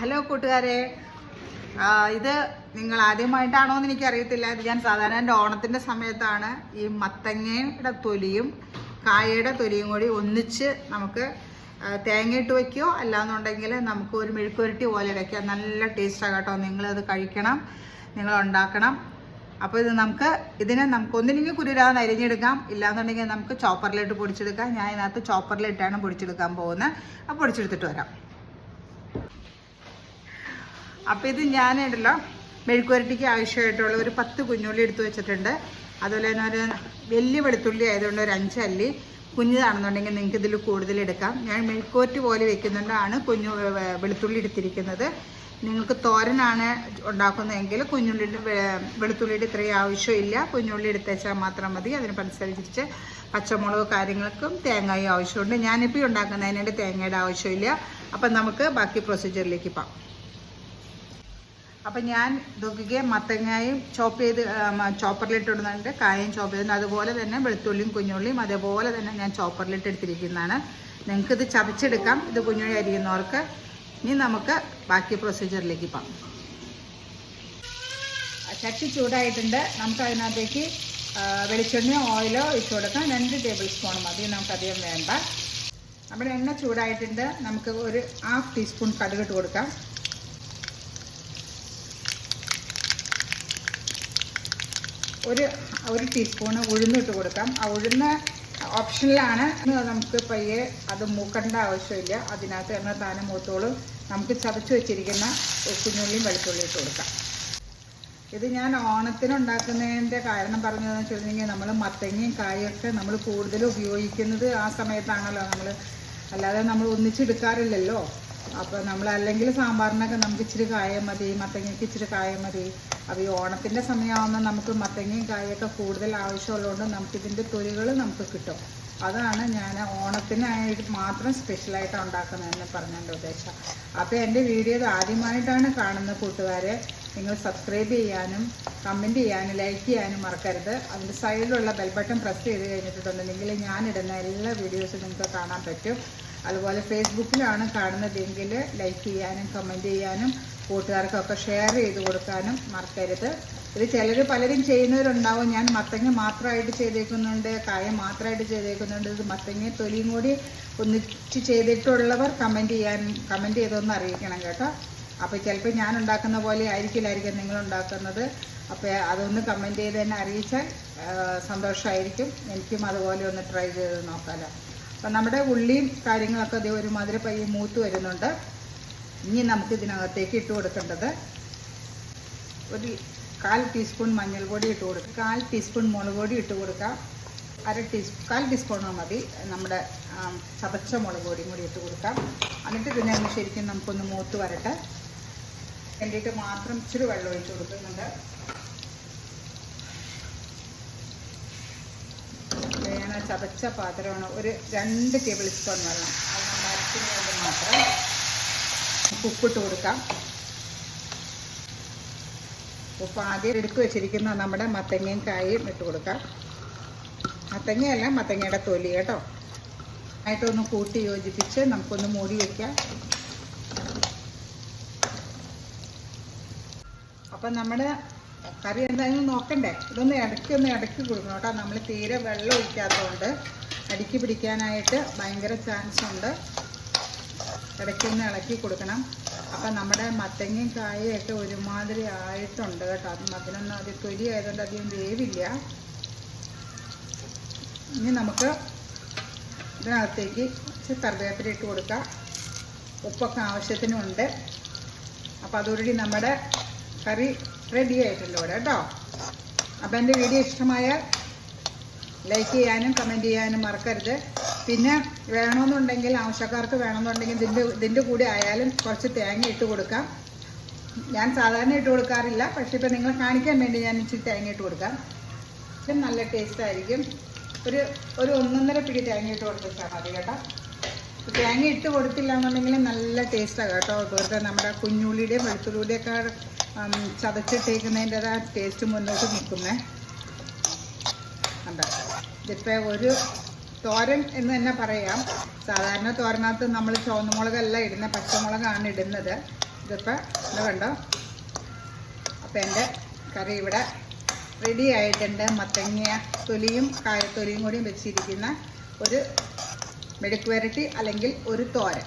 Hello കൂട്ടുകാരെ. ഇത് നിങ്ങൾ ആദ്യമായിട്ടാണോ എന്ന് എനിക്കറിയത്തില്ല. ഇത് ഞാൻ സാധാരണ എന്റെ ഓണത്തിന്റെ സമയത്താണ് ഈ മത്തങ്ങയുടെ തൊലിയും കായയുടെ തൊലിയും കൂടി ഒന്നിച്ച് നമുക്ക് തേങ്ങയിട്ട് വയ്ക്കുകയോ അല്ലാന്നുണ്ടെങ്കിൽ നമുക്ക് ഒരു മെഴുക്കുരുട്ടി പോലെ വയ്ക്കാം നല്ല ടേസ്റ്റാണ് കേട്ടോ. നിങ്ങളത് കഴിക്കണം നിങ്ങൾ ഉണ്ടാക്കണം. അപ്പോൾ ഇത് നമുക്ക് ഇതിനെ നമുക്ക് ഒന്നിനെങ്കിൽ കുരുരാന്ന് അരിഞ്ഞെടുക്കാം. ഇല്ലാന്നുണ്ടെങ്കിൽ നമുക്ക് ചോപ്പറിലിട്ട് പൊടിച്ചെടുക്കാം. ഞാൻ ഇതിനകത്ത് ചോപ്പറിലിട്ടാണ് പൊടിച്ചെടുക്കാൻ പോകുന്നത്. അപ്പോൾ പൊടിച്ചെടുത്തിട്ട് വരാം. അപ്പോൾ ഇത് ഞാനുണ്ടല്ലോ മെഴുക്കുവരട്ടിക്ക് ആവശ്യമായിട്ടുള്ള ഒരു പത്ത് കുഞ്ഞുള്ളി എടുത്തു വെച്ചിട്ടുണ്ട്. അതുപോലെ തന്നെ ഒരു വലിയ വെളുത്തുള്ളി ആയതുകൊണ്ട് ഒരു അഞ്ചല്ലി. കുഞ്ഞതാണെന്നുണ്ടെങ്കിൽ നിങ്ങൾക്ക് ഇതിൽ കൂടുതൽ എടുക്കാം. ഞാൻ മെഴുക്കുവരട്ടി പോലെ വെക്കുന്നുണ്ടാണ് കുഞ്ഞു വെളുത്തുള്ളി എടുത്തിരിക്കുന്നത്. നിങ്ങൾക്ക് തോരനാണ് ഉണ്ടാക്കുന്നതെങ്കിൽ കുഞ്ഞുള്ളിയുടെ വെളുത്തുള്ളിയുടെ ഇത്രയും ആവശ്യമില്ല. കുഞ്ഞുള്ളി എടുത്തേച്ചാൽ മാത്രം മതി. അതിനനുസരിച്ച് പച്ചമുളക് കാര്യങ്ങൾക്കും തേങ്ങയും ആവശ്യമുണ്ട്. ഞാനിപ്പോൾ ഉണ്ടാക്കുന്നതിനായിട്ട് ഉണ്ടാക്കുന്നതിന് തേങ്ങയുടെ ആവശ്യമില്ല. അപ്പം നമുക്ക് ബാക്കി പ്രൊസീജിയറിലേക്ക് പോകാം. അപ്പം ഞാൻ ഇതൊക്കെ മത്തങ്ങയും ചോപ്പ് ചെയ്ത് ചോപ്പറിലിട്ടിടുന്നുണ്ട്. കായും ചോപ്പ് ചെയ്തിട്ടുണ്ട്. അതുപോലെ തന്നെ വെളുത്തുള്ളിയും കുഞ്ഞുള്ളിയും അതേപോലെ തന്നെ ഞാൻ ചോപ്പറിലിട്ട് എടുത്തിരിക്കുന്നതാണ് നിങ്ങൾക്കിത് ചതച്ചെടുക്കാം. ഇത് കുഞ്ഞുള്ളി അരിയുന്നവർക്ക്. ഇനി നമുക്ക് ബാക്കി പ്രൊസീജിയറിലേക്ക് പോകാം. ചട്ടി ചൂടായിട്ടുണ്ട്. നമുക്ക് അതിനകത്തേക്ക് വെളിച്ചെണ്ണയോ ഓയിലോ ഇട്ട് കൊടുക്കാം. രണ്ട് ടേബിൾ സ്പൂൺ മതി. നമുക്കധികം വേണ്ട. നമ്മുടെ എണ്ണ ചൂടായിട്ടുണ്ട്. നമുക്ക് ഒരു ഹാഫ് ടീസ്പൂൺ കടുകിട്ട് കൊടുക്കാം. ഒരു ഒരു ടീസ്പൂണ് ഉഴുന്നിട്ട് കൊടുക്കാം. ആ ഉഴുന്ന് ഓപ്ഷനിലാണ് നമുക്ക് പയ്യെ അത് മൂക്കേണ്ട ആവശ്യമില്ല. അതിനകത്ത് എണ്ണ താനം മൂത്തോളും നമുക്ക് ചതച്ച് വെച്ചിരിക്കുന്ന കുഞ്ഞുള്ളിയും വെളുത്തുള്ളിയും ഇട്ട് കൊടുക്കാം. ഇത് ഞാൻ ഓണത്തിന് ഉണ്ടാക്കുന്നതിന്റെ കാരണം പറഞ്ഞതെന്ന് വെച്ചിട്ടുണ്ടെങ്കിൽ നമ്മൾ മത്തങ്ങയും കായൊക്കെ നമ്മൾ കൂടുതൽ ഉപയോഗിക്കുന്നത് ആ സമയത്താണല്ലോ നമ്മൾ അല്ലാതെ നമ്മൾ ഒന്നിച്ചെടുക്കാറില്ലല്ലോ. അപ്പോൾ നമ്മൾ അല്ലെങ്കിൽ സാമ്പാറിനൊക്കെ നമുക്ക് ഇച്ചിരി കായ മതി മത്തങ്ങയ്ക്ക് ഇച്ചിരി കായ മതി. അപ്പോൾ ഈ ഓണത്തിന്റെ സമയമാകുമ്പോൾ നമുക്ക് മത്തങ്ങയും കായൊക്കെ കൂടുതൽ ആവശ്യമുള്ളതുകൊണ്ട് നമുക്കിതിന്റെ തൊലികൾ നമുക്ക് കിട്ടും. അതാണ് ഞാൻ ഓണത്തിനായിട്ട് മാത്രം സ്പെഷ്യലായിട്ട് ഉണ്ടാക്കുന്നതെന്ന് പറഞ്ഞതിന്റെ ഉദ്ദേശം. അപ്പോൾ എന്റെ വീഡിയോ ആദ്യമായിട്ടാണ് കാണുന്ന കൂട്ടുകാരെ നിങ്ങൾ സബ്സ്ക്രൈബ് ചെയ്യാനും കമന്റ് ചെയ്യാനും ലൈക്ക് ചെയ്യാനും മറക്കരുത്. അതിന്റെ സൈഡിലുള്ള ബെൽബട്ടൺ പ്രസ് ചെയ്ത് കഴിഞ്ഞിട്ടുണ്ടെങ്കിൽ ഞാനിടുന്ന എല്ലാ വീഡിയോസും നിങ്ങൾക്ക് കാണാൻ പറ്റും. അതുപോലെ ഫേസ്ബുക്കിലാണ് കാണുന്നതെങ്കിൽ ലൈക്ക് ചെയ്യാനും കമന്റ് ചെയ്യാനും കൂട്ടുകാർക്കൊക്കെ ഷെയർ ചെയ്ത് കൊടുക്കാനും മറക്കരുത്. ഇത് ചിലർ പലരും ചെയ്യുന്നവരുണ്ടാവും. ഞാൻ മത്തങ്ങ മാത്രമായിട്ട് ചെയ്തേക്കുന്നുണ്ട് കായ മാത്രമായിട്ട് ചെയ്തേക്കുന്നുണ്ട്. ഇത് മത്തങ്ങ തൊലിയും കൂടി ഒന്നിച്ച് ചെയ്തിട്ടുള്ളവർ കമന്റ് ചെയ്യാൻ കമന്റ് ചെയ്തൊന്ന് അറിയിക്കണം കേട്ടോ. അപ്പോൾ ചിലപ്പോൾ ഞാൻ ഉണ്ടാക്കുന്ന പോലെ ആയിരിക്കില്ലായിരിക്കും നിങ്ങൾ ഉണ്ടാക്കുന്നത്. അപ്പോൾ അതൊന്ന് കമന്റ് ചെയ്ത് തന്നെ അറിയിച്ചാൽ സന്തോഷമായിരിക്കും. എനിക്കും അതുപോലെ ഒന്ന് ട്രൈ ചെയ്ത് നോക്കാമല്ലോ അപ്പം നമ്മുടെ ഉള്ളിയും കാര്യങ്ങളൊക്കെ അതേ ഒരുമാതിരി പയ്യെ മൂത്ത് വരുന്നുണ്ട്. ഇനി നമുക്ക് ഇതിനകത്തേക്ക് ഇട്ട് കൊടുക്കേണ്ടത് ഒരു കാൽ ടീസ്പൂൺ മഞ്ഞൾപ്പൊടി ഇട്ട് കൊടുക്കുക കാൽ ടീസ്പൂൺ മുളക് പൊടി ഇട്ട് കൊടുക്കാം. അര ടീസ്പൂൺ കാൽ ടീസ്പൂണോ മതി. നമ്മുടെ ചതച്ച മുളക് പൊടിയും കൂടി ഇട്ട് കൊടുക്കാം. എന്നിട്ട് പിന്നെ ഒന്ന് ശരിക്കും നമുക്കൊന്ന് മൂത്ത് വരട്ടെ. വേണ്ടിയിട്ട് മാത്രം ഇച്ചിരി വെള്ളം ഒഴിച്ച് കൊടുക്കുന്നുണ്ട്. ഞാൻ ആ ചതച്ച പാത്രമാണ് ഒരു രണ്ട് ടേബിൾ സ്പൂൺ വെള്ളം. അത് വേണ്ടി മാത്രം ഉപ്പിട്ട് കൊടുക്കാം. ഉപ്പ് ആദ്യം എടുത്തു വെച്ചിരിക്കുന്ന നമ്മുടെ മത്തങ്ങയും കായയും ഇട്ട് കൊടുക്കാം. മത്തങ്ങയല്ല മത്തങ്ങയുടെ തൊലി കേട്ടോ. ആയിട്ടൊന്ന് കൂട്ടി യോജിപ്പിച്ച് നമുക്കൊന്ന് മൂടി വയ്ക്കാം അപ്പം നമ്മുടെ കറി എന്തായാലും നോക്കണ്ടേ? ഇതൊന്ന് ഇടയ്ക്ക് ഒന്ന് ഇടയ്ക്ക് കൊടുക്കണം കേട്ടോ. നമ്മൾ തീരെ വെള്ളം ഒഴിക്കാത്തതുകൊണ്ട് അടുക്ക് പിടിക്കാനായിട്ട് ഭയങ്കര ചാൻസ് ഉണ്ട്. ഇടയ്ക്ക് ഒന്ന് ഇളക്കി കൊടുക്കണം. അപ്പം നമ്മുടെ മത്തങ്ങയും കായയൊക്കെ ഒരുമാതിരി ആയിട്ടുണ്ട് കേട്ടോ. അത് അതിനൊന്നും അത് തൊലി ആയതുകൊണ്ട് അധികം വേവില്ല. ഇനി നമുക്ക് ഇതിനകത്തേക്ക് കറിവേപ്പില ഇട്ട് കൊടുക്കാം. ഉപ്പൊക്കെ ആവശ്യത്തിനുണ്ട്. അപ്പോൾ അതോടുകൂടി നമ്മുടെ കറി റെഡി ആയിട്ടുണ്ട് ഇവിടെ കേട്ടോ. അപ്പോൾ എന്റെ വീഡിയോ ഇഷ്ടമായാൽ ലൈക്ക് ചെയ്യാനും കമന്റ് ചെയ്യാനും മറക്കരുത്. പിന്നെ വേണമെന്നുണ്ടെങ്കിൽ ആവശ്യക്കാർക്ക് വേണമെന്നുണ്ടെങ്കിൽ ഇതിന്റെ ഇതിന്റെ കൂടെ ആയാലും കുറച്ച് തേങ്ങ ഇട്ട് കൊടുക്കാം. ഞാൻ സാധാരണ ഇട്ട് കൊടുക്കാറില്ല പക്ഷേ ഇപ്പോൾ നിങ്ങളെ കാണിക്കാൻ വേണ്ടി ഞാൻ ഇച്ചിരി തേങ്ങ ഇട്ട് കൊടുക്കാം. ഇതും നല്ല ടേസ്റ്റ് ആയിരിക്കും. ഒരു ഒരു ഒന്നൊന്നര പിടി തേങ്ങ ഇട്ട് കൊടുത്താൽ മതി കേട്ടോ. തേങ്ങ ഇട്ട് കൊടുത്തില്ല എന്നുണ്ടെങ്കിൽ നല്ല ടേസ്റ്റാണ് കേട്ടോ. വെറുതെ നമ്മുടെ കുഞ്ഞുള്ളിയുടെയും വെളുത്തുള്ളിയുടെയും ഒക്കെ ഉം, ചതച്ചിട്ടേക്കുന്നതിന്റെ ആ ടേസ്റ്റ് മുന്നോട്ട് നിൽക്കുന്നേ. കണ്ടോ? ഇതിപ്പോൾ ഒരു തോരൻ എന്ന് തന്നെ പറയാം. സാധാരണ തോരനകത്ത് നമ്മൾ ചുവന്ന മുളകല്ല ഇടുന്ന പച്ചമുളകാണ് ഇടുന്നത്. ഇതിപ്പോൾ ഇത് കണ്ടോ? അപ്പോൾ എന്റെ കറി ഇവിടെ റെഡി ആയിട്ടുണ്ട്. മത്തങ്ങ തൊലിയും കായത്തൊലിയും കൂടിയും വെച്ചിരിക്കുന്ന ഒരു മെഴുക്ക് വരട്ടി അല്ലെങ്കിൽ ഒരു തോരൻ.